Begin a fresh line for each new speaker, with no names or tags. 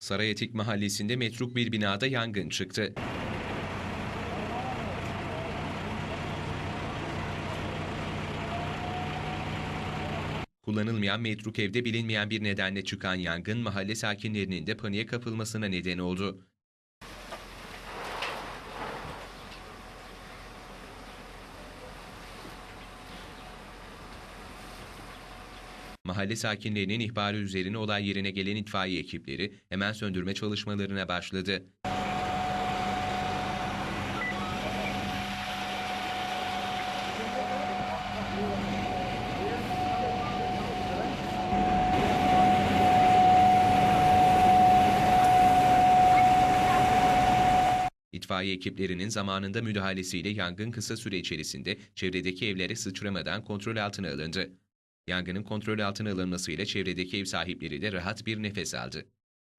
Sarayetik mahallesinde metruk bir binada yangın çıktı. Kullanılmayan metruk evde bilinmeyen bir nedenle çıkan yangın mahalle sakinlerinin de paniğe kapılmasına neden oldu. Mahalle sakinlerinin ihbarı üzerine olay yerine gelen itfaiye ekipleri hemen söndürme çalışmalarına başladı. İtfaiye ekiplerinin zamanında müdahalesiyle yangın kısa süre içerisinde çevredeki evlere sıçramadan kontrol altına alındı. Yangının kontrol altına alınmasıyla çevredeki ev sahipleri de rahat bir nefes aldı.